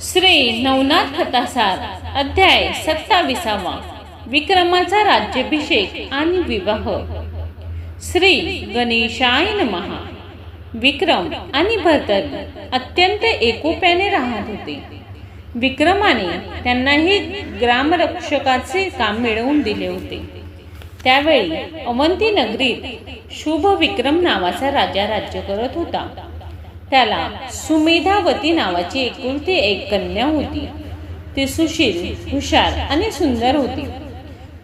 श्री नवनाथ हतासार अध्याय सत्ताविसावा विक्रमाचा राज्याभिषेक आणि विवाह. श्री गणेशाय नमहा विक्रम आणि भरतरी अत्यंत एकोप्याने राहत होते. विक्रमाने त्यांनाही ग्रामरक्षकाचे काम मिळवून दिले होते. त्यावेळी अवंती नगरीत शुभ विक्रम नावाचा राजा राज्य करत होता. त्याला सुमेधावती नावाची एकुलती एक कन्या होती. ती सुशील हुशार आणि सुंदर होती.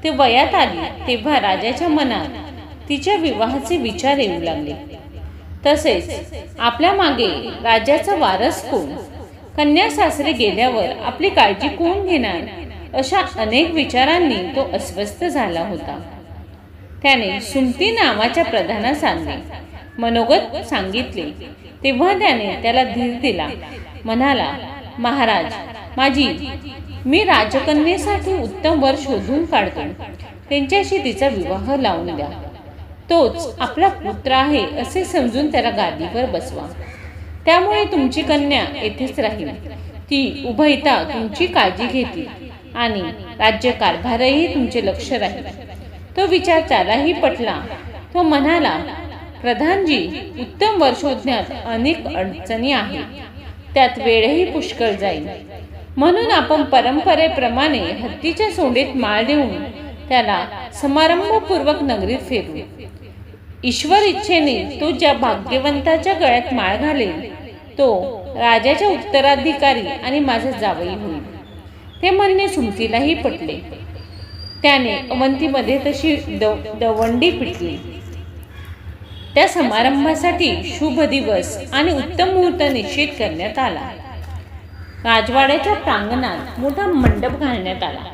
ते वयात आली तेव्हा राजाच्या मनात तिच्या विवाहाचे विचार येऊ लागले. तसेच आपल्या मागे राजाचा वारस कोण? कन्या सासरे गेल्यावर आपली काळजी कोण घेणार? अशा अनेक विचारांनी तो अस्वस्थ झाला होता. त्याने सुमती नावाच्या प्रधानास सांगले मनोगत सांगितले. तेव्हा त्याने त्याला धीर दिला. म्हणाला महाराज माझी मी राजकन्येसाठी उत्तम वर शोधून काढतो. त्यांच्याशी तिचा विवाह लावून द्या. तोच आपला पुत्र आहे असे समजून त्याला गादीवर बसवा. त्यामुळे तुमची कन्या येथेच राहील. ती उभयता तुमची काळजी घेतील आणि राज्यकारभारही तुमचे लक्ष राहील. तो विचार त्यालाही पटला. तो म्हणाला प्रधानजी उत्तम वर्षोज्ञात शोधण्यात अनेक अडचणी आहेत त्यात वेळही पुष्कळ जाईल. म्हणून आपण परंपरेप्रमाणे हत्तीच्या सोंडीत माळ देऊन त्याला समारंभपूर्वक नगरीत फिरू. ईश्वर इच्छेने तो ज्या भाग्यवंताच्या गळ्यात माळ घालेल तो राजाच्या उत्तराधिकारी आणि माझा जावई होईल. ते म्हणणे सुमतीलाही पटले. त्याने अवंतीमध्ये तशी दव दवंडी पिटली. त्या समारंभासाठी शुभ दिवस आणि उत्तम मुहूर्त निश्चित करण्यात आला. राजवाड्याच्या प्रांगणात मोठा मंडप घालण्यात आला.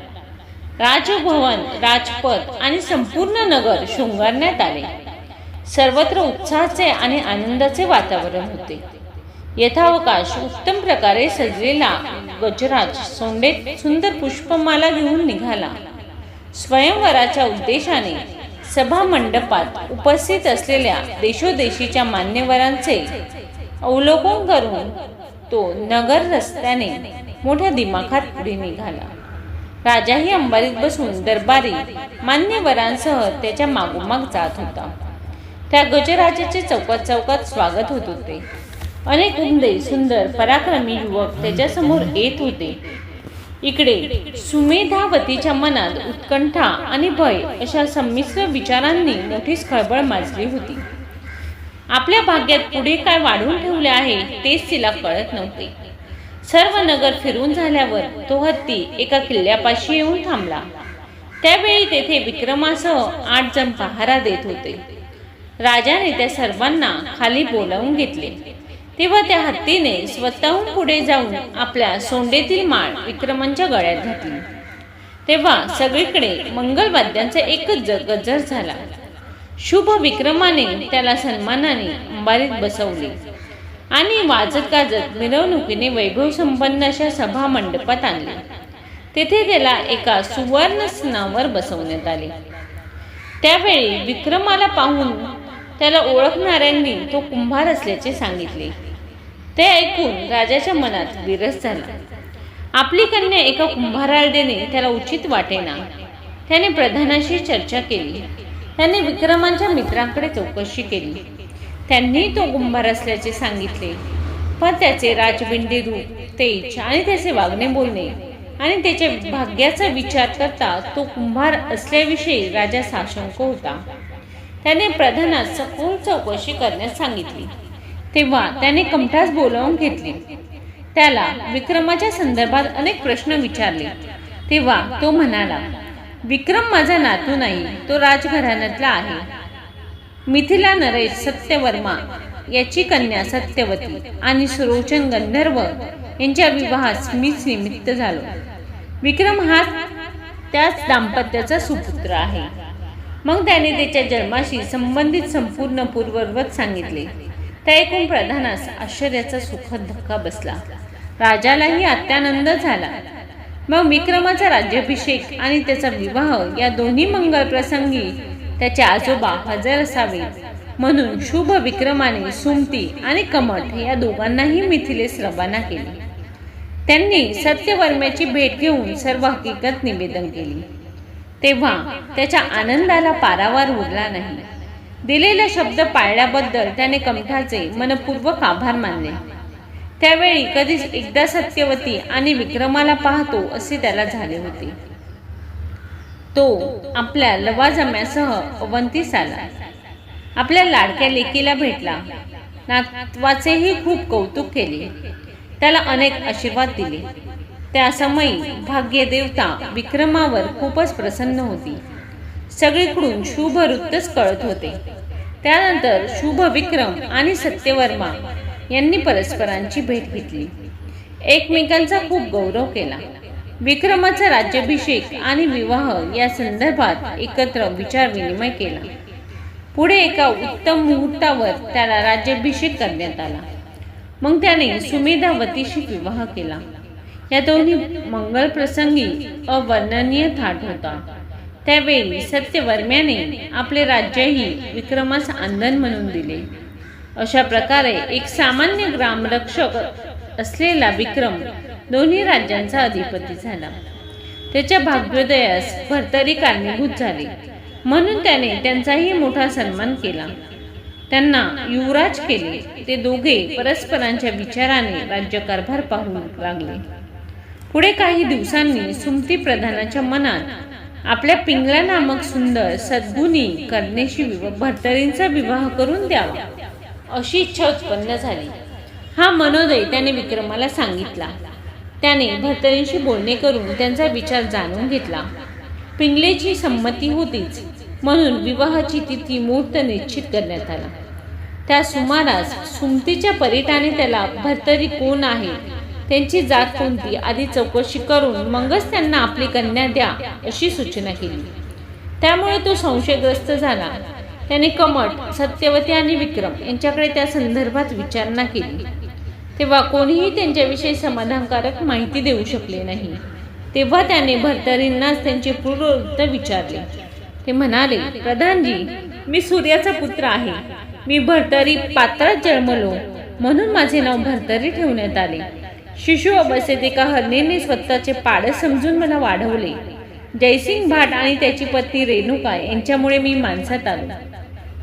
राजभवन राजपथ आणि संपूर्ण नगर शृंगारण्यात आले. सर्वत्र उत्साहाचे आणि आनंदाचे वातावरण होते. यथावकाश उत्तम प्रकारे सजलेला गजराज सोंडेत सुंदर पुष्पमाला घेऊन निघाला. स्वयंवराच्या उद्देशाने सभा मंडपात उपस्थित असलेल्या देशोदेशीच्या मान्यवरांचे अवलोकन करून तो नगर रस्त्याने मोठ्या दिमाखात पुढे निघाला. राजाही अंबारीत बसून दरबारी मान्यवरांसह त्याच्या मागोमाग जात होता. त्या गजराजाचे चौकात चौकात स्वागत होत होते. अनेक उमदे सुंदर पराक्रमी युवक त्याच्यासमोर येत होते. इकडे सुमेधावतीच्या मनात उत्कंठा आणि भय अशा संमिश्र विचारांनी मोठीच खळबळ माजली होती. आपल्या भाग्यात पुढे काय वाढून ठेवले आहे तेच तिला कळत नव्हते. सर्व नगर फिरून झाल्यावर तो हत्ती एका किल्ल्यापाशी येऊन थांबला. त्यावेळी तेथे विक्रमासह आठ जण पहारा देत होते. राजाने त्या सर्वांना खाली बोलावून घेतले. तेव्हा त्या हत्तीने स्वतःहून पुढे जाऊन आपल्या सोंडेतील माळ विक्रमांच्या गळ्यात घातली. तेव्हा सगळीकडे मंगलवाद्यांचा एकच ज- गजर झाला. शुभ विक्रमाने त्याला सन्मानाने अंबारीत बसवले आणि वाजत गाजत मिरवणुकीने वैभव संपन्न अशा सभा मंडपात आणले. तेथे त्याला एका सुवर्ण स्नावर बसवण्यात आले. त्यावेळी विक्रमाला पाहून त्याला ओळखणाऱ्यांनी तो कुंभार असल्याचे सांगितले. ते ऐकून राजाच्या मनात विरस झाला. आपली कन्या एका कुंभाराला देणे त्याला उचित वाटेना. त्याने प्रधानाशी चर्चा केली. त्याने विक्रमांच्या मित्रांकडे चौकशी केली. त्यांनी तो कुंभार असल्याचे सांगितले. पण त्याचे राजबिंडी रूप तेज आणि त्याचे वागणे बोलणे आणि त्याच्या भाग्याचा विचार करता तो कुंभार असल्याविषयी राजा साशंक होता. त्याने प्रधानास सखोल चौकशी करण्यास सांगितली. तेव्हा त्याने कमठास बोलावून घेतले. त्याला विक्रमाच्या संदर्भात अनेक प्रश्न विचारले. तेव्हा तो म्हणाला विक्रम माझा नातू नाही तो राजघराण्यातला आहे. मिथिला नरेश सत्यवर्मा याची कन्या सत्यवती आणि सुरोचन गंधर्व यांच्या विवाहास मीच निमित्त झालो. विक्रम हा त्याच दाम्पत्याचा सुपुत्र आहे. मग त्याने त्याच्या जन्माशी संबंधित संपूर्ण पूर्ववत सांगितले. त्या ऐकून प्रधानास आश्चर्याचा सुखद धक्का बसला. राजालाही अत्यानंद झाला. मग विक्रमाचा राज्याभिषेक आणि त्याचा विवाह या दोन्ही मंगल प्रसंगी त्याचे आजोबा हजर असावे. म्हणून शुभ विक्रमाने सुमती आणि कमठ या दोघांनाही मिथिलेस रवाना केले. त्यांनी सत्यवर्म्याची भेट घेऊन सर्व हकीकत निवेदन केली. तेव्हा त्याच्या आनंदाला पारावार उरला नाही. दिलेला शब्द पाळल्याबद्दल त्याने कमठाचे मनपूर्वक आभार मानले. त्यावेळी कधीच एकदा सत्यवती आणि विक्रमाला पाहतो असे त्याला झाले होते. तो आपल्या लवाजम्यासह अवंतीस आला. आपल्या लाडक्या लेकीला भेटला. नातवाचेही खूप कौतुक केले. त्याला अनेक आशीर्वाद दिले. त्या समयी भाग्यदेवता विक्रमावर खूपच प्रसन्न होती. सगळीकडून शुभ वृत्तच कळत होते. त्यानंतर शुभ विक्रम आणि सत्यवर्मा यांनी परस्परांची भेट घेतली. एकमेकांचा खूप गौरव केला. विक्रमाचा राज्याभिषेक आणि विवाह या संदर्भात एकत्र विचार विनिमय केला. पुढे एका उत्तम मुहूर्तावर त्याला राज्याभिषेक करण्यात आला. मग त्याने सुमेधावतीशी विवाह केला. या दोन्ही मंगल प्रसंगी अवर्णनीय थाट होता. त्यावेळी सत्यवर्म्याने आपले राज्यही विक्रमास आंदन म्हणून दिले. अशा प्रकारे एक सामान्य ग्रामरक्षक असलेला विक्रम दोन्ही राज्यांचा अधिपती झाला. त्याच्या भाग्योदयास भरतरी कारणीभूत झाली. म्हणून त्याने त्यांचाही मोठा सन्मान केला. त्यांना युवराज केले. ते दोघे परस्परांच्या विचाराने राज्यकारभार पाहू लागले. पुढे काही दिवसांनी सुमती प्रधानाच्या मनात आपल्या पिंगला नामक सुंदर सद्गुणी कन्येशी भरतरींचा भर्तरींचा विवाह करून द्यावा. अशी इच्छा उत्पन्न झाली. हा मनोदय त्याने विक्रमाला सांगितला. त्याने भर्तरींशी बोलणे करून त्यांचा विचार जाणून घेतला. पिंगलेची संमती होतीच म्हणून विवाहाची तिथी मुहूर्त निश्चित करण्यात आला. त्या सुमारास सुमतीच्या परीटाने त्याला भर्तरी कोण आहे? त्यांची जात कोणती? आधी चौकशी करून मगच त्यांना आपली कन्या द्या अशी सूचना केली. त्यामुळे तो संशयग्रस्त झाला. त्याने कमट सत्यवती आणि विक्रम यांच्याकडे त्या संदर्भात विचारणा केली. तेव्हा कोणीही त्यांच्याविषयी समाधानकारक माहिती देऊ शकले नाही. तेव्हा त्याने भर्तरींनाच त्यांचे पूर्ववृत्त विचारले. ते म्हणाले प्रधानजी मी सूर्याचा पुत्र आहे. मी भरतरी पात्रात जन्मलो. म्हणून माझे नाव भरतरी ठेवण्यात आले. शिशु अवस्थेत एका हरणीने स्वतःचे पाडस समजून मला वाढवले. जयसिंग भाट आणि त्याची पत्नी रेणुका यांच्यामुळे मी माणसात आलो.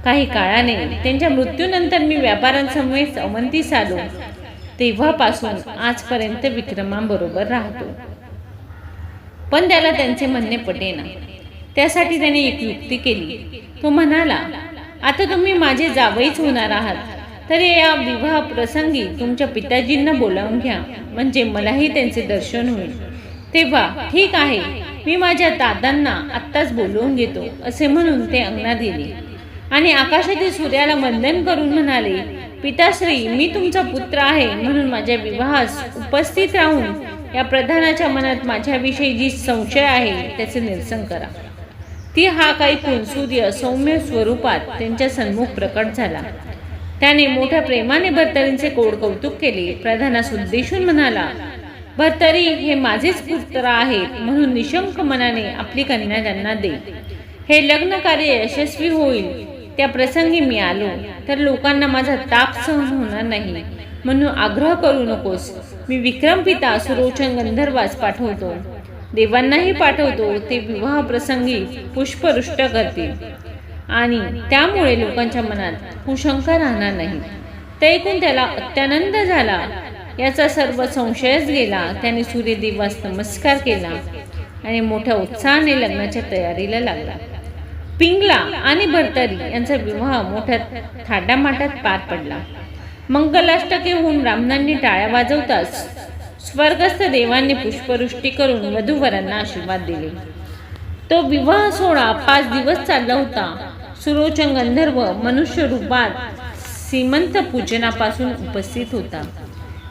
काही काळाने त्यांच्या मृत्यूनंतर मी व्यापाऱ्यांसमवेत अवंतीस आलो तेव्हापासून आजपर्यंत विक्रमांबरोबर राहतो. पण त्याला त्यांचे म्हणणे पटेना. त्यासाठी त्याने एक युक्ती केली. तो म्हणाला आता तुम्ही माझे जावईच होणार आहात. तर या विवाह प्रसंगी तुमच्या पिताजींना बोलावून घ्या. म्हणजे मलाही त्यांचे दर्शन होईल. तेव्हा ठीक आहे. मी माझ्या दादांना आत्ताच बोलवून घेतो असे म्हणून ते अंगणात गेले. आणि आकाशातील सूर्याला वंदन करून म्हणाले पिताश्री मी तुमचा पुत्र आहे म्हणून माझ्या विवाहास उपस्थित राहून या प्रधानाच्या मनात माझ्याविषयी जी संशय आहे त्याचे निरसन करा. ती हा काही सूर्य सौम्य स्वरूपात त्यांच्या सन्मुख प्रकट झाला. त्याने मोठ्या प्रेमाने भर्तरींचे कोड कौतुक केले. प्रधानास उद्देशून म्हणाला भर्तरी हे माझेच पुत्र आहेत म्हणून निशंक मनाने आपली कन्या त्यांना दे. हे लग्न कार्य यशस्वी होईल. त्या प्रसंगी मी आलो तर लोकांना माझा ताप सहन होणार नाही. म्हणून आग्रह करू नकोस. मी विक्रम पिता सुरोचन गंधर्वास पाठवतो. देवांनाही पाठवतो ते विवाह प्रसंगी पुष्पवृष्ट करतील. आणि त्यामुळे लोकांच्या मनात कुशंका राहणार नाही. ते ऐकून त्याला अत्यानंद झाला. याचा सर्व संशयच गेला. त्याने सूर्यदेवास नमस्कार केला आणि मोठ्या उत्साहाने लग्नाच्या तयारीला लागला. पिंगला आणि भरतरी यांचा विवाह मोठ्या थाटामाटात पार पडला. मंगलाष्टके होऊन ब्राह्मणांनी टाळ्या वाजवताच स्वर्गस्थ देवांनी पुष्पवृष्टी करून वधूवरांना आशीर्वाद दिले. तो विवाह सोहळा पाच दिवस चालला होता. सुरोच गंधर्व मनुष्य रूपात सीमंत पूजनापासून उपस्थित होता.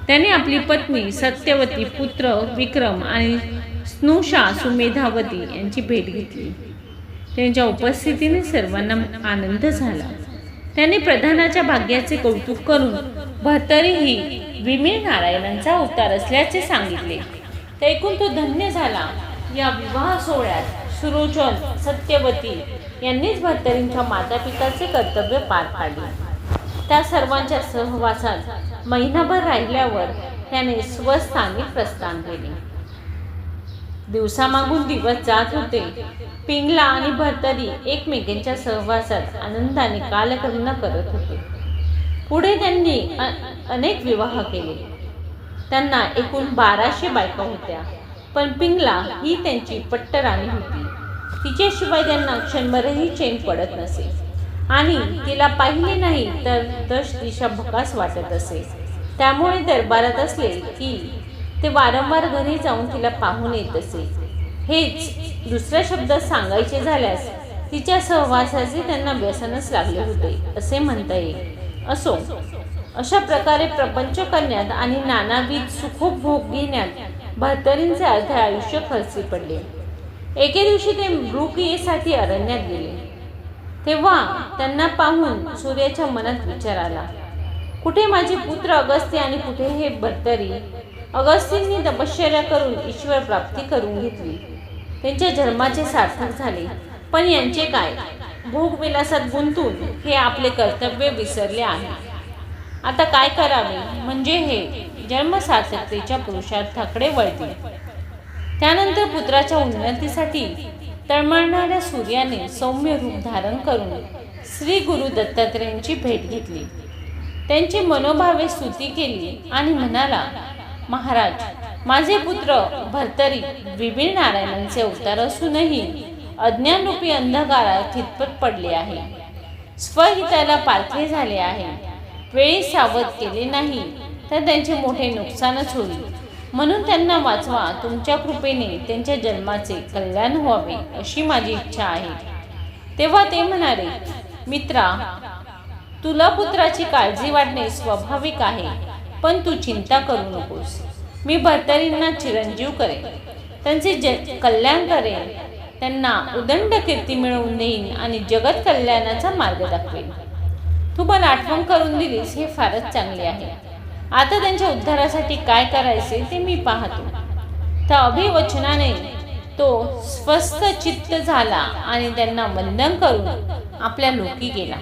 त्याने आपली पत्नी सत्यवती पुत्र विक्रम आणि स्नुषा सुमेधावती यांची भेट घेतली. त्यांच्या उपस्थितीने सर्वांना आनंद झाला. त्याने प्रधानाच्या भाग्याचे कौतुक करून भरतरी ही विमीर नारायणांचा अवतार असल्याचे सांगितले. ते ऐकून तो धन्य झाला. या विवाह सोहळ्यात सुरोचन सत्यवती यांनीच भरतरींच्या मातापिताचे कर्तव्य पार पाडले. त्या सर्वांच्या सहवासात महिनाभर राहिल्यावर त्याने स्वस्थानी प्रस्थान केले. दिवसामागून दिवस जात होते. पिंगला आणि भरतरी एकमेकांच्या सहवासात आनंदाने कालकर्ण करत होते. पुढे त्यांनी अनेक विवाह केले. त्यांना एकूण बाराशे बायका होत्या पण पिंगला ही त्यांची पट्टराणी होती. तिच्याशिवाय त्यांना क्षणभरही चैन पडत नसे. आणि तिला पाहिले नाही तर दश दिशा भकास वाटत असे. त्यामुळे दरबारात असले की ते वारंवार घरी जाऊन तिला पाहून येत असे. हेच दुसऱ्या शब्दात सांगायचे झाल्यास तिच्या सहवासाचे त्यांना व्यसनच लागले होते असे म्हणता येईल. असो अशा प्रकारे प्रपंच करण्यात आणि नानाविध सुखोपभोग घेण्यात भरतरींचे अर्धे आयुष्य खर्ची पडले. एके दिवशी ते मृगयेसाठी अरण्यात गेले. तेव्हा त्यांना पाहून सूर्याच्या मनात विचार आला कुठे माझे पुत्र अगस्त्य आणि कुठे हे भरतरी अगस्तींनी तपश्चर्या करून ईश्वर प्राप्ती करून घेतली. त्यांच्या जन्माचे सार्थक झाले. पण यांचे काय? भोगविलासात गुंतून हे आपले कर्तव्य विसरले आहे. आता काय करावे? म्हणजे हे जन्मसार्थकतेच्या पुरुषार्थाकडे वळतील. त्यानंतर पुत्राच्या उन्नतीसाठी तळमळणाऱ्या सूर्याने सौम्य रूप धारण करून श्री गुरु दत्तात्रेयांची भेट घेतली. त्यांची मनोभावे स्तुती केली आणि म्हणाला महाराज माझे पुत्र भरतरी विबीर नारायणांचे अवतार असूनही अज्ञानरूपी अंधकारात खितपत पडले आहे. स्वहिताला पालखे झाले आहे. वेळी सावध केले नाही तर त्यांचे मोठे नुकसानच होईल. म्हणून त्यांना वाचवा तुमच्या कृपेने त्यांच्या जन्माचे कल्याण व्हावे अशी माझी इच्छा आहे. तेव्हा ते म्हणाले मित्रा तुला पुत्राची काळजी वाटणे स्वाभाविक आहे पण तू चिंता करू नकोस. मी भरतरींना चिरंजीव करेन. त्यांचे ज कल्याण करेन. त्यांना उदंड कीर्ती मिळवून देईन आणि जगत कल्याणाचा मार्ग दाखवेन. तू मला आठवण करून दिलीस हे फारच चांगले आहे. आता त्यांच्या उद्धारासाठी काय करायचे ते मी पाहतो. त्या अभिवचनाने तो स्वस्थ चित्त झाला आणि त्यांना वंदन करून आपल्या लोकी गेला.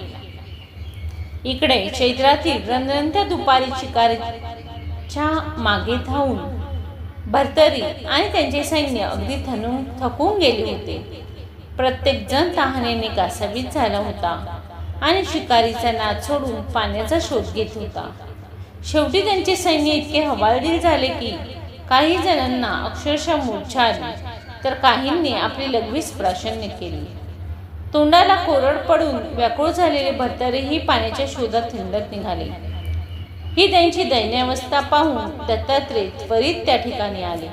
इकडे चैत्रातील रणरणत्या दुपारी शिकारीच्या मागे धावून भरतरी आणि त्यांचे सैन्य अगदी थनून थकून गेले होते. प्रत्येक जण तहानेने कासावीत झाला होता आणि शिकारीचा नाद सोडून पाण्याचा शोध घेत होता. शेवटी त्यांचे सैन्य इतके हवालदिल झाले की काही जणांना अक्षरशः मूर्छा आली. तर काहींनी आपली लघवीच प्राशन्य केली. तोंडाला कोरड पडून व्याकुळ झालेले भरतरीही पाण्याच्या शोधात थिंडत निघाले. ही त्यांची दैन्यावस्था पाहून दत्तात्रय त्वरित त्या ठिकाणी आले.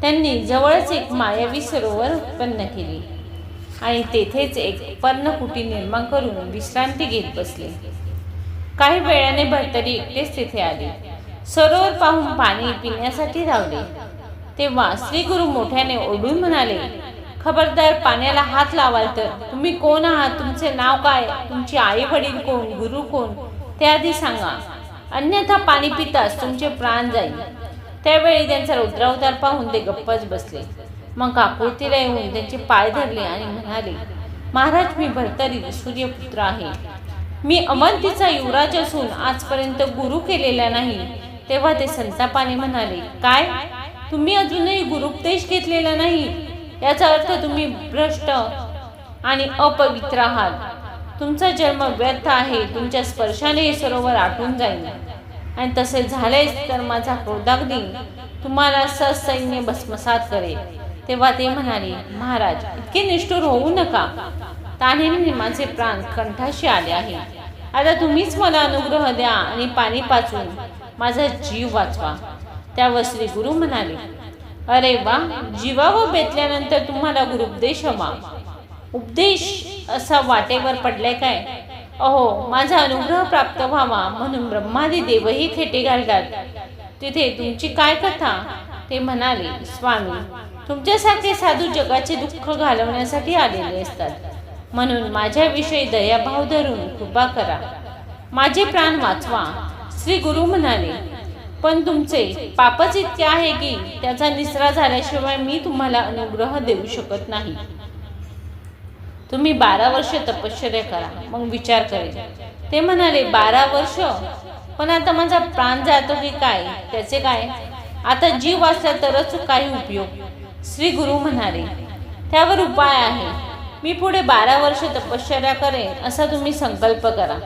त्यांनी जवळच एक मायावी सरोवर उत्पन्न केली आणि तेथेच एक पर्णकुटी निर्माण करून विश्रांती घेत बसले. काही वेळाने भरतरी एकटेच तिथे आले. सरोवर पाहून पाणी पिण्यासाठी धावले. तेव्हा श्री गुरु मोठ्याने ओढून म्हणाले खबरदार पाण्याला हात लावाल तर. तुम्ही कोण आहात? तुमचे नाव काय? तुमची आई वडील कोण? गुरु कोण? ते आधी सांगा. अन्यथा पाणी पिताच तुमचे प्राण जाईल. त्यावेळी त्यांचा रुद्रावतार पाहून ते गप्पच बसले. मग काकुळतीला येऊन त्यांचे पाय धरले आणि म्हणाले महाराज मी भरतरी सूर्यपुत्र आहे. मी अवंतीचा युवराज असून आजपर्यंत गुरु केलेला नाही. तेव्हा ते संतापाने म्हणाले काय? तुम्ही अजूनही गुरुपदेश घेतलेला नाही? याचा अर्थ तुम्ही भ्रष्ट आणि अपवित्र आहात. तुमचा जन्म व्यर्थ आहे. तुमच्या स्पर्शाने हे सरोवर आटून जाईल. आणि तसे झालेच तर माझा क्रोधाग्नी तुम्हाला ससैन्य भस्मसात करेल. तेव्हा ते म्हणाले महाराज इतके निष्ठुर होऊ नका. तान्हेने माझे प्राण कंठाशी आले आहे. आता तुम्हीच मला अनुग्रह द्या आणि पाणी पाचून माझा जीव वाचवा. त्यावर श्री गुरु म्हणाले अरे वा जीवावर बेतल्यानंतर तुम्हाला गुरुपदेश हवा. उपदेश असा वाटेवर पडलाय काय? अहो माझा अनुग्रह प्राप्त व्हावा म्हणून ब्रह्मादी देवही खेटे घालतात. तिथे तुमची काय कथा? ते म्हणाले स्वामी तुमच्यासारखे साधू जगाचे दुःख घालवण्यासाठी आलेले असतात. म्हणून माझ्याविषयी दयाभाव धरून कृपा करा. माझे प्राण वाचवा. श्री गुरु म्हणाले पण तुमचे पापच इतके आहे की त्याचा निसरा झाल्याशिवाय मी तुम्हाला अनुग्रह देऊ शकत नाही. तुम्ही बारा वर्ष तपश्चर्या करा. मग विचार करेल. ते म्हणाले बारा वर्ष? पण आता माझा प्राण जातो की काय? त्याचे काय? आता जीव वाचला तरच काही उपयोग. श्री गुरु म्हणाले त्यावर उपाय आहे. मी पुढे बारा वर्ष तपश्चर्या करेन असा तुम्ही संकल्प करा.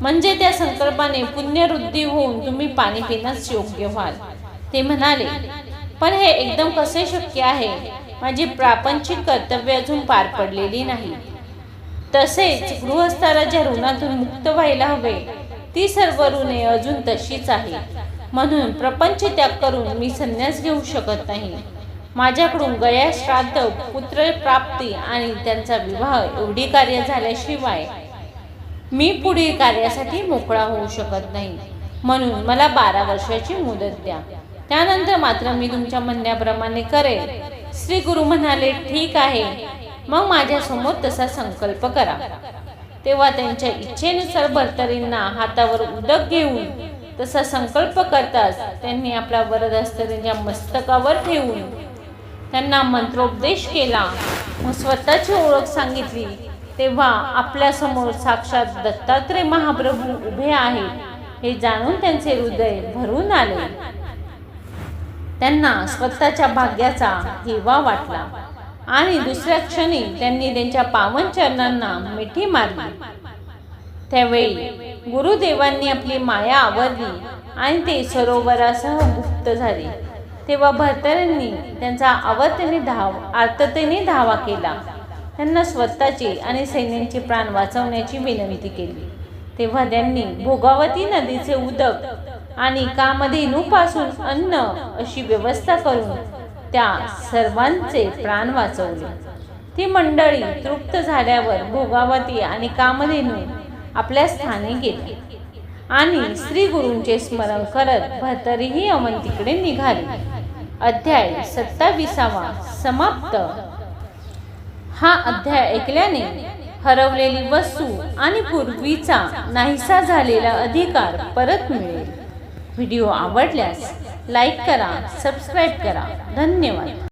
म्हणजे त्या संकल्पाने पुण्यवृद्धी होऊन तुम्ही पाणी पिण्यास योग्य व्हाल. ते म्हणाले पण हे एकदम कसे शक्य आहे? माझी प्रापंचिक कर्तव्य अजून पार पडलेली नाही. तसेच गृहस्थाला ज्या ऋणातून मुक्त व्हायला हवे ती सर्व ऋणे अजून तशीच आहे म्हणून प्रपंच त्याग करून मी संन्यास घेऊ शकत नाही. माझ्याकडून गया श्राद्ध पुत्र प्राप्ती आणि त्यांचा विवाह एवढी कार्य झाल्याशिवाय मी पुढील कार्यासाठी मोकळा होऊ शकत नाही. म्हणून मला बारा वर्षाची मुदत द्या. त्यानंतर मात्र मी तुमच्या म्हणण्याप्रमाणे करेल. श्री गुरु म्हणाले ठीक आहे. मग माझ्यासमोर तसा संकल्प करा. तेव्हा त्यांच्या इच्छेनुसार भरतरींना हातावर उदक घेऊन तसा संकल्प करताच त्यांनी आपला वरदस्तरींच्या मस्तकावर ठेवून त्यांना मंत्रोपदेश केला. मग स्वतःची ओळख सांगितली. तेव्हा आपल्यासमोर साक्षात दत्तात्रय महाप्रभू उभे आहेत. हे जाणून त्यांचे हृदय भरून आले. त्यांना स्वतःच्या भाग्याचा हेवा वाटला. आणि दुसऱ्या क्षणी त्यांनी त्यांच्या पावन चरणांना मिठी मारली. त्यावेळी गुरुदेवांनी आपली माया आवरली आणि ते सरोवरासह गुप्त झाले. तेव्हा भरतरांनी त्यांचा आवर्तने धाव आर्ततेने धावा केला. त्यांना स्वतःचे आणि सैन्यांचे प्राण वाचवण्याची विनंती केली. तेव्हा त्यांनी भोगावती नदीचे उदक आणि कामधेनूपासून अन्न अशी व्यवस्था करून त्या सर्वांचे प्राण वाचवले. ती मंडळी तृप्त झाल्यावर भोगावती आणि कामधेनू आपल्या स्थानी गेली आणि श्री गुरूंचे स्मरण करत भरतरीही अवंतीकडे निघाली. अध्याय सत्ताविसावा समाप्त. हा अध्याय ऐकल्याने हरवलेली वस्तू आणि पूर्वीचा नाहीसा झालेला अधिकार परत मिळेल. व्हिडिओ आवडल्यास लाईक करा सबस्क्राईब करा. धन्यवाद.